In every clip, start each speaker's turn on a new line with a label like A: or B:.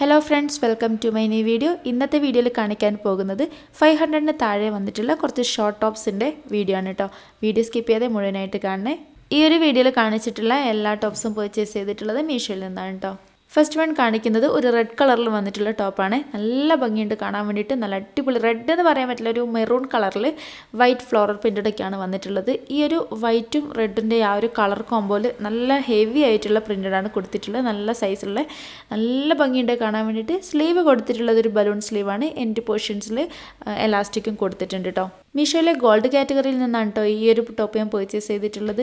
A: Hello friends welcome to my new video ഇന്നത്തെ വീഡിയോയിൽ കാണിക്കാൻ പോകുന്നത് ഫൈവ് ഹൺഡ്രഡിന് താഴെ വന്നിട്ടുള്ള കുറച്ച് ഷോർട്ട് ടോപ്സിന്റെ വീഡിയോ ആണ് കേട്ടോ വീഡിയോ സ്കിപ്പ് ചെയ്യാതെ മുഴുവനായിട്ട് കാണണേ. ഈ ഒരു വീഡിയോയിൽ കാണിച്ചിട്ടുള്ള എല്ലാ ടോപ്സും പർച്ചേസ് ചെയ്തിട്ടുള്ളത് മീഷോയിൽ നിന്നാണ് കേട്ടോ ഫസ്റ്റ് വൺ കാണിക്കുന്നത് ഒരു റെഡ് കളറിൽ വന്നിട്ടുള്ള ടോപ്പാണ് നല്ല ഭംഗിയുണ്ട് കാണാൻ വേണ്ടിയിട്ട്. നല്ല അടിപൊളി. റെഡ് എന്ന് പറയാൻ പറ്റില്ല ഒരു മെറൂൺ കളറിൽ വൈറ്റ് ഫ്ലോറൽ പ്രിന്റഡൊക്കെയാണ് വന്നിട്ടുള്ളത്. ഈ ഒരു വൈറ്റും റെഡിന്റെ ആ ഒരു കളർ കോമ്പോയിൽ നല്ല ഹെവി ആയിട്ടുള്ള പ്രിന്റഡാണ് കൊടുത്തിട്ടുള്ളത്. നല്ല സൈസുള്ള നല്ല ഭംഗിയുണ്ട് കാണാൻ വേണ്ടിയിട്ട്. സ്ലീവ് കൊടുത്തിട്ടുള്ളത് ഒരു ബലൂൺ സ്ലീവാണ് എന്റെ പോർഷൻസിൽ എലാസ്റ്റിക്കും കൊടുത്തിട്ടുണ്ട് കേട്ടോ മീഷോയിലെ ഗോൾഡ് കാറ്റഗറിയിൽ നിന്നാണ് കേട്ടോ ഈ ഒരു ടോപ്പ് ഞാൻ പർച്ചേസ് ചെയ്തിട്ടുള്ളത്.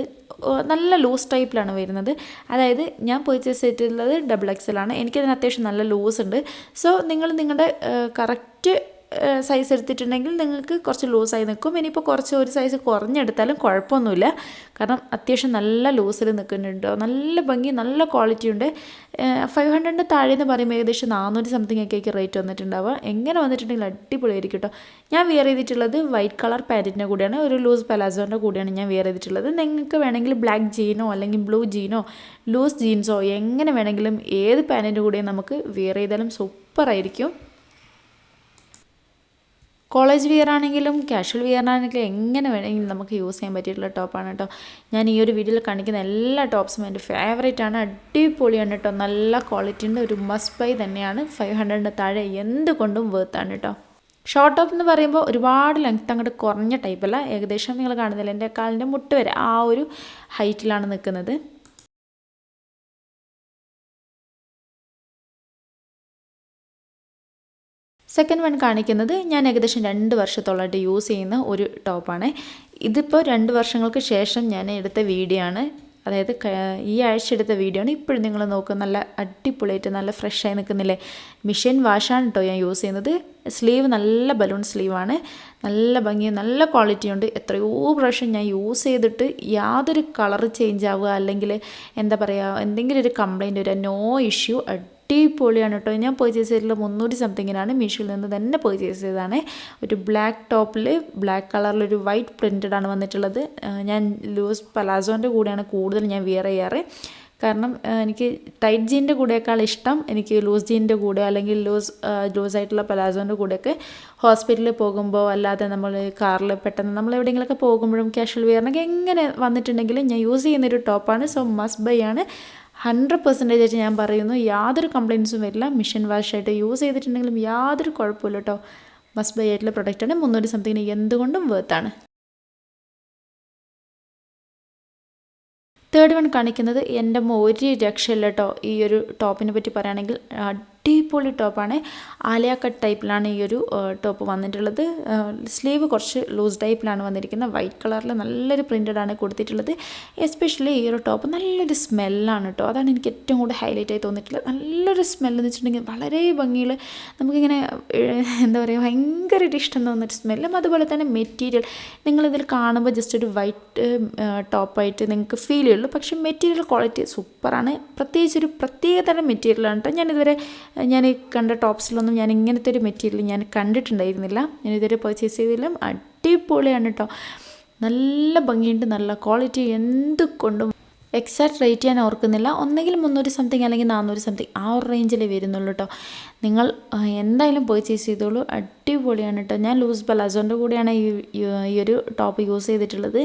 A: നല്ല ലൂസ് ടൈപ്പിലാണ് വരുന്നത്. അതായത് ഞാൻ പർച്ചേസ് ചെയ്തിട്ടുള്ളത് ഡബിൾ എക്സലാണ് എനിക്കതിന് അത്യാവശ്യം നല്ല ലൂസ് ഉണ്ട്. സോ നിങ്ങൾ നിങ്ങളുടെ കറക്റ്റ് സൈസ് എടുത്തിട്ടുണ്ടെങ്കിൽ നിങ്ങൾക്ക് കുറച്ച് ലൂസായി നിൽക്കും. ഇനിയിപ്പോൾ കുറച്ച് ഒരു സൈസ് കുറഞ്ഞെടുത്താലും കുഴപ്പമൊന്നുമില്ല. കാരണം അത്യാവശ്യം നല്ല ലൂസിൽ നിൽക്കുന്നുണ്ട്. നല്ല ഭംഗി നല്ല ക്വാളിറ്റി ഉണ്ട്. ഫൈവ് ഹൺഡ്രഡിന് താഴെ എന്ന് പറയുമ്പോൾ ഏകദേശം നാനൂറ് സംതിങ് ഒക്കെ റേറ്റ് വന്നിട്ടുണ്ടാവുക. എങ്ങനെ വന്നിട്ടുണ്ടെങ്കിൽ അടിപൊളിയായിരിക്കും കേട്ടോ ഞാൻ വെയർ ചെയ്തിട്ടുള്ളത് വൈറ്റ് കളർ പാന്റിന്റെ കൂടെയാണ്. ഒരു ലൂസ് പലാസോന്റെ കൂടെയാണ് ഞാൻ വെയർ ചെയ്തിട്ടുള്ളത്. നിങ്ങൾക്ക് വേണമെങ്കിൽ ബ്ലാക്ക് ജീനോ അല്ലെങ്കിൽ ബ്ലൂ ജീനോ ലൂസ് ജീൻസോ എങ്ങനെ വേണമെങ്കിലും ഏത് പാന്റിന്റെ കൂടെയും നമുക്ക് വെയർ ചെയ്താലും സൂപ്പറായിരിക്കും കോളേജ് വിയർ ആണെങ്കിലും കാഷ്വൽ വിയർ ആണെങ്കിലും എങ്ങനെ വേണമെങ്കിലും നമുക്ക് യൂസ് ചെയ്യാൻ പറ്റിയിട്ടുള്ള ടോപ്പാണ് കേട്ടോ ഞാൻ ഈ ഒരു വീഡിയോയിൽ കാണിക്കുന്ന എല്ലാ ടോപ്സും എന്റെ ഫേവറേറ്റ് ആണ്. അടിപൊളിയാണ് കേട്ടോ നല്ല ക്വാളിറ്റിന്റെ ഒരു മസ്റ്റ് ബൈ തന്നെയാണ്. ഫൈവ് ഹൺഡ്രഡിന്റെ താഴെ എന്തുകൊണ്ടും ആണ് കേട്ടോ ഷോർട്ട് ടോപ്പ് എന്ന് പറയുമ്പോൾ ഒരുപാട് ലെങ്ത് അങ്ങോട്ട് കുറഞ്ഞ ടൈപ്പല്ല ഏകദേശം നിങ്ങൾ കാണുന്നില്ല? എന്റെ കാലിന്റെ മുട്ട് വരെ ആ ഒരു ഹൈറ്റിലാണ് നിൽക്കുന്നത്. സെക്കൻഡ് വൺ കാണിക്കുന്നത് ഞാൻ ഏകദേശം രണ്ട് വർഷത്തോളമായിട്ട് യൂസ് ചെയ്യുന്ന ഒരു ടോപ്പാണ് ഇതിപ്പോൾ രണ്ട് വർഷങ്ങൾക്ക് ശേഷം ഞാൻ എടുത്ത വീഡിയോ ആണ്. അതായത് ഈ ആഴ്ച എടുത്ത വീഡിയോ ആണ്. ഇപ്പോഴും നിങ്ങൾ നോക്കുക നല്ല അടിപൊളിയായിട്ട് നല്ല ഫ്രഷായി നിൽക്കുന്നില്ലേ? മിഷീൻ വാഷാണ് കേട്ടോ ഞാൻ യൂസ് ചെയ്യുന്നത്. സ്ലീവ് നല്ല ബലൂൺ സ്ലീവാണ് നല്ല ഭംഗിയും നല്ല ക്വാളിറ്റി ഉണ്ട്. എത്രയോ പ്രാവശ്യം ഞാൻ യൂസ് ചെയ്തിട്ട് യാതൊരു കളർ ചേഞ്ച് ആവുക അല്ലെങ്കിൽ എന്താ പറയുക എന്തെങ്കിലും ഒരു കംപ്ലൈന്റ് വരിക നോ ഇഷ്യൂ അടിപൊളിയാണ് കേട്ടോ. ഞാൻ പർച്ചേസ് ചെയ്തിട്ടുള്ള മുന്നൂറ്റി സംതിങ്ങിനാണ് മീഷോയിൽ നിന്ന് തന്നെ പർച്ചേസ് ചെയ്തതാണ്. ഒരു ബ്ലാക്ക് ടോപ്പിൽ ബ്ലാക്ക് കളറിലൊരു വൈറ്റ് പ്രിന്റഡ് ആണ് വന്നിട്ടുള്ളത്. ഞാൻ ലൂസ് പലാസോന്റെ കൂടെയാണ് കൂടുതൽ ഞാൻ വിയർ ചെയ്യാറ്. കാരണം എനിക്ക് ടൈറ്റ് ജീന്റെ കൂടെയേക്കാൾ ഇഷ്ടം എനിക്ക് ലൂസ് ജീന്റെ കൂടെ അല്ലെങ്കിൽ ലൂസ് ലൂസ് ആയിട്ടുള്ള പലാസോന്റെ കൂടെയൊക്കെ ഹോസ്പിറ്റലിൽ പോകുമ്പോൾ അല്ലാതെ നമ്മൾ കാറിൽ പെട്ടെന്ന് നമ്മൾ എവിടെയെങ്കിലുമൊക്കെ പോകുമ്പോഴും ക്യാഷ്വൽ വിയറിനൊക്കെ എങ്ങനെ വന്നിട്ടുണ്ടെങ്കിലും ഞാൻ യൂസ് ചെയ്യുന്നൊരു ടോപ്പാണ് സോ മസ്റ്റ് ബൈ ആണ്. ഹൺഡ്രഡ് പെർസെന്റേജ് ആയിട്ട് ഞാൻ പറയുന്നു. യാതൊരു കംപ്ലയിൻസും വരില്ല. മിഷൻ വാഷായിട്ട് യൂസ് ചെയ്തിട്ടുണ്ടെങ്കിലും യാതൊരു കുഴപ്പമില്ല കേട്ടോ മസ്റ്റ് ബൈ ആയിട്ടുള്ള പ്രൊഡക്റ്റാണ് മുന്നൂറ് സംതിങ്ങിന് എന്തുകൊണ്ടും വേർത്താണ് തേർഡ് വൺ കാണിക്കുന്നത് എന്റെ ഒരു രക്ഷയില്ല കേട്ടോ ഈ ഒരു ടോപ്പിനെ പറ്റി പറയുകയാണെങ്കിൽ അടിപൊളി ടോപ്പാണ്. ആലിയ കട്ട് ടൈപ്പിലാണ് ഈ ഒരു ടോപ്പ് വന്നിട്ടുള്ളത്. സ്ലീവ് കുറച്ച് ലൂസ് ടൈപ്പിലാണ് വന്നിരിക്കുന്നത്. വൈറ്റ് കളറിൽ നല്ലൊരു പ്രിന്റഡ് ആണ് കൊടുത്തിട്ടുള്ളത്. എസ്പെഷ്യലി ഈ ഒരു ടോപ്പ് നല്ലൊരു സ്മെല്ലാണ് കേട്ടോ അതാണ് എനിക്ക് ഏറ്റവും കൂടുതൽ ഹൈലൈറ്റ് ആയി തോന്നിയിട്ടുള്ളത്. നല്ലൊരു സ്മെല്ല് എന്ന് വെച്ചിട്ടുണ്ടെങ്കിൽ വളരെ ഭംഗിയിൽ നമുക്കിങ്ങനെ എന്താ പറയുക ഭയങ്കരമായിട്ട് ഇഷ്ടം തോന്നുന്നൊരു സ്മെല്ലും അതുപോലെ തന്നെ മെറ്റീരിയൽ. നിങ്ങളിതിൽ കാണുമ്പോൾ ജസ്റ്റ് ഒരു വൈറ്റ് ടോപ്പായിട്ട് നിങ്ങൾക്ക് ഫീൽ ചെയ്യുള്ളൂ. പക്ഷേ മെറ്റീരിയൽ ക്വാളിറ്റി സൂപ്പറാണ്. പ്രത്യേകിച്ച് ഒരു പ്രത്യേക തരം മെറ്റീരിയലാണ് കേട്ടോ ഞാനിതുവരെ ഞാൻ കണ്ട ടോപ്സിലൊന്നും ഞാൻ ഇങ്ങനത്തെ ഒരു മെറ്റീരിയൽ ഞാൻ കണ്ടിട്ടുണ്ടായിരുന്നില്ല. ഞാൻ ഇതുവരെ പർച്ചേസ് ചെയ്തതിലും അടിപൊളിയാണ് കേട്ടോ നല്ല ഭംഗിയുണ്ട് നല്ല ക്വാളിറ്റി എന്തുകൊണ്ടും എക്സാക്ട് റേറ്റ് ഞാൻ ഓർക്കുന്നില്ല. ഒന്നെങ്കിൽ മുന്നൂറ് സംതിങ് അല്ലെങ്കിൽ നാനൂറ് സംതിങ് ആ ഒരു റേഞ്ചിൽ വരുന്നുള്ളൂ കേട്ടോ നിങ്ങൾ എന്തായാലും പർച്ചേസ് ചെയ്തോളൂ. അടിപൊളിയാണ് കേട്ടോ ഞാൻ ലൂസ് പലാസോന്റെ കൂടെയാണ് ഈ ഈ ഒരു ടോപ്പ് യൂസ് ചെയ്തിട്ടുള്ളത്.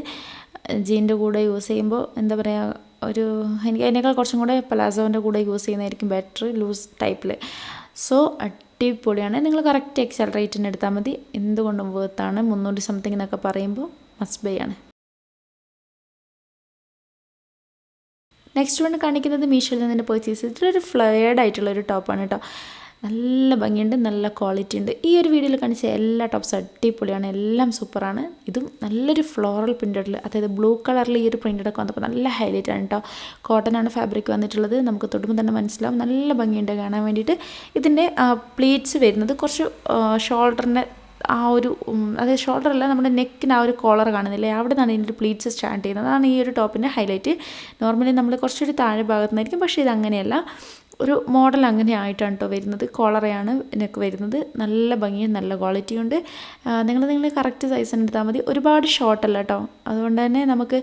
A: ജീന്റെ കൂടെ യൂസ് ചെയ്യുമ്പോൾ എന്താ പറയുക ഒരു എനിക്ക് അതിനേക്കാൾ കുറച്ചും കൂടെ പലാസോന്റെ കൂടെ യൂസ് ചെയ്യുന്നതായിരിക്കും ബെറ്റർ ലൂസ് ടൈപ്പിൽ സോ അടിപൊളിയാണ്. നിങ്ങൾ കറക്റ്റ് എക്സൽ റേറ്റിന് എടുത്താൽ മതി. എന്തുകൊണ്ടും വേർത്താണ് മുന്നൂറ് സംതിങ് എന്നൊക്കെ പറയുമ്പോൾ മസ്റ്റ് ബൈ ആണ്. നെക്സ്റ്റ് വൺ കാണിക്കുന്നത് മീഷോയിൽ നിന്ന് പർച്ചേസ് ചെയ്തിട്ട് ഒരു ഫ്ലെയർഡ് ആയിട്ടുള്ള ഒരു ടോപ്പാണ് കേട്ടോ നല്ല ഭംഗിയുണ്ട് നല്ല ക്വാളിറ്റി ഉണ്ട്. ഈ ഒരു വീഡിയോയിൽ കാണിച്ച എല്ലാ ടോപ്സും അടിപൊളിയാണ് എല്ലാം സൂപ്പറാണ് ഇതും നല്ലൊരു ഫ്ലോറൽ പ്രിന്റഡിൽ അതായത് ബ്ലൂ കളറിൽ ഈ ഒരു പ്രിന്റഡൊക്കെ വന്നപ്പോൾ നല്ല ഹൈലൈറ്റ് ആണ് കേട്ടോ കോട്ടൺ ആണ് ഫാബ്രിക് വന്നിട്ടുള്ളത് നമുക്ക് തൊടുമ്പോൾ തന്നെ മനസ്സിലാവും. നല്ല ഭംഗിയുണ്ട് കാണാൻ വേണ്ടിയിട്ട്. ഇതിന്റെ പ്ലീറ്റ്സ് വരുന്നത് കുറച്ച് ഷോൾഡറിന്റെ ആ ഒരു അതായത് ഷോൾഡർ അല്ല നമ്മുടെ നെക്കിന് ആ ഒരു കോളർ കാണുന്നില്ലേ? അവിടെ നിന്നാണ് ഇതിന്റെ പ്ലീറ്റ്സ് സ്റ്റാർട്ട് ചെയ്യുന്നത്. അതാണ് ഈ ഒരു ടോപ്പിന്റെ ഹൈലൈറ്റ് നോർമലി നമ്മൾ കുറച്ചൊരു താഴെ ഭാഗത്തുനിന്നായിരിക്കും പക്ഷേ ഇത് അങ്ങനെയല്ല. ഒരു മോഡൽ അങ്ങനെ ആയിട്ടാണ് കേട്ടോ വരുന്നത്. കോളറയാണ് എനിക്ക് വരുന്നത്. നല്ല ഭംഗിയും നല്ല ക്വാളിറ്റിയുണ്ട് നിങ്ങൾ നിങ്ങൾ കറക്റ്റ് സൈസിന് എടുത്താൽ മതി. ഒരുപാട് ഷോർട്ട് അല്ല കേട്ടോ അതുകൊണ്ട് തന്നെ നമുക്ക്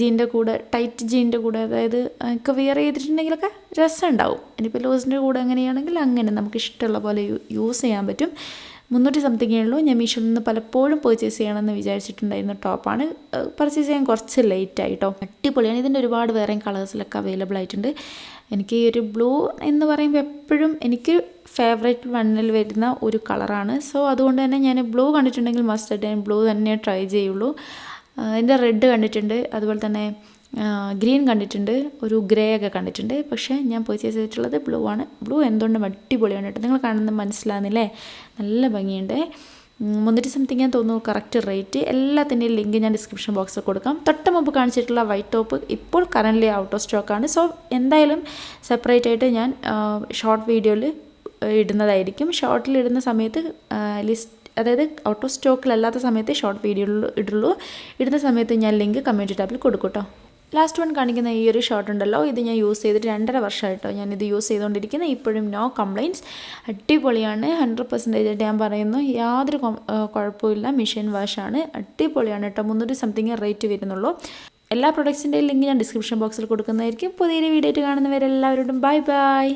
A: ജീന്റെ കൂടെ ടൈറ്റ് ജീന്റെ കൂടെ അതായത് ഒക്കെ വിയർ ചെയ്തിട്ടുണ്ടെങ്കിലൊക്കെ രസം ഉണ്ടാവും ഇനിയിപ്പോൾ ലൂസിന്റെ കൂടെ അങ്ങനെയാണെങ്കിൽ അങ്ങനെ നമുക്ക് ഇഷ്ടമുള്ള പോലെ യൂസ് ചെയ്യാൻ പറ്റും. മുന്നൂറ്റി സംതിങ്ങേ ഉള്ളൂ. ഞാൻ മീഷോയിൽ നിന്ന് പലപ്പോഴും പർച്ചേസ് ചെയ്യണമെന്ന് വിചാരിച്ചിട്ടുണ്ടായിരുന്ന ടോപ്പാണ് പർച്ചേസ് ചെയ്യാൻ കുറച്ച് ലേറ്റ് ആയിട്ടോ അടിപൊളിയാണ്. ഇതിന്റെ ഒരുപാട് വേറെ കളേഴ്സിലൊക്കെ അവൈലബിൾ ആയിട്ടുണ്ട്. എനിക്ക് ഈ ഒരു ബ്ലൂ എന്ന് പറയുമ്പോൾ എപ്പോഴും എനിക്ക് ഫേവറേറ്റ് വണ്ണിൽ വരുന്ന ഒരു കളറാണ് സോ അതുകൊണ്ട് തന്നെ ഞാൻ ബ്ലൂ കണ്ടിട്ടുണ്ടെങ്കിൽ മസ്റ്റ് ഞാൻ ബ്ലൂ തന്നെ ട്രൈ ചെയ്യുള്ളൂ. അതിന്റെ റെഡ് കണ്ടിട്ടുണ്ട്. അതുപോലെ തന്നെ ഗ്രീൻ കണ്ടിട്ടുണ്ട് ഒരു ഗ്രേ ഒക്കെ കണ്ടിട്ടുണ്ട് പക്ഷേ ഞാൻ പർച്ചേസ് ചെയ്തിട്ടുള്ളത് ബ്ലൂ ആണ്. ബ്ലൂ എന്തുകൊണ്ടും അടിപൊളിയാണ് കേട്ടോ. നിങ്ങൾ കാണുന്നത് മനസ്സിലാകുന്നില്ലേ നല്ല ഭംഗിയുണ്ട്. മുന്നൂറ്റി സംതിങ് ഞാൻ തോന്നുന്നു കറക്റ്റ് റേറ്റ് എല്ലാത്തിന്റെയും ലിങ്ക് ഞാൻ ഡിസ്ക്രിപ്ഷൻ ബോക്സിൽ കൊടുക്കാം. തൊട്ട് മുമ്പ് കാണിച്ചിട്ടുള്ള വൈറ്റ് ടോപ്പ് ഇപ്പോൾ കറന്റ്ലി ഔട്ട് ഓഫ് സ്റ്റോക്കാണ് സോ എന്തായാലും സെപ്പറേറ്റ് ആയിട്ട് ഞാൻ ഷോർട്ട് വീഡിയോയിൽ ഇടുന്നതായിരിക്കും. ഷോർട്ടിൽ ഇടുന്ന സമയത്ത് ലിസ്റ്റ് അതായത് ഔട്ട് ഓഫ് സ്റ്റോക്കിലല്ലാത്ത സമയത്ത് ഷോർട്ട് വീഡിയോയിൽ ഇടുള്ളൂ. ഇടുന്ന സമയത്ത് ഞാൻ ലിങ്ക് കമ്മ്യൂണിറ്റി ടാബിൽ കൊടുക്കും കേട്ടോ. ലാസ്റ്റ് വൺ കാണിക്കുന്ന ഈ ഒരു ഷർട്ട് ഉണ്ടല്ലോ. ഇത് ഞാൻ യൂസ് ചെയ്തിട്ട് രണ്ടര വർഷമായിട്ടോ ഞാനിത് യൂസ് ചെയ്തുകൊണ്ടിരിക്കുന്നത് ഇപ്പോഴും നോ കംപ്ലയിന്റ്സ് അടിപൊളിയാണ്. ഹൺഡ്രഡ് പെർസെന്റേജ് ആയിട്ട് ഞാൻ പറയുന്നു. യാതൊരു കുഴപ്പമില്ല മെഷീൻ വാഷാണ് അടിപൊളിയാണ് കേട്ടോ. മുന്നൂറ്റി സംതിങ് റേറ്റ് വരുന്നുള്ളൂ. എല്ലാ പ്രൊഡക്ട്സിന്റെയും ലിങ്ക് ഞാൻ ഡിസ്ക്രിപ്ഷൻ ബോക്സിൽ കൊടുക്കുന്നതായിരിക്കും. പുതിയൊരു വീഡിയോ ആയിട്ട് കാണുന്നവരെല്ലാവരോടും ബൈ ബൈ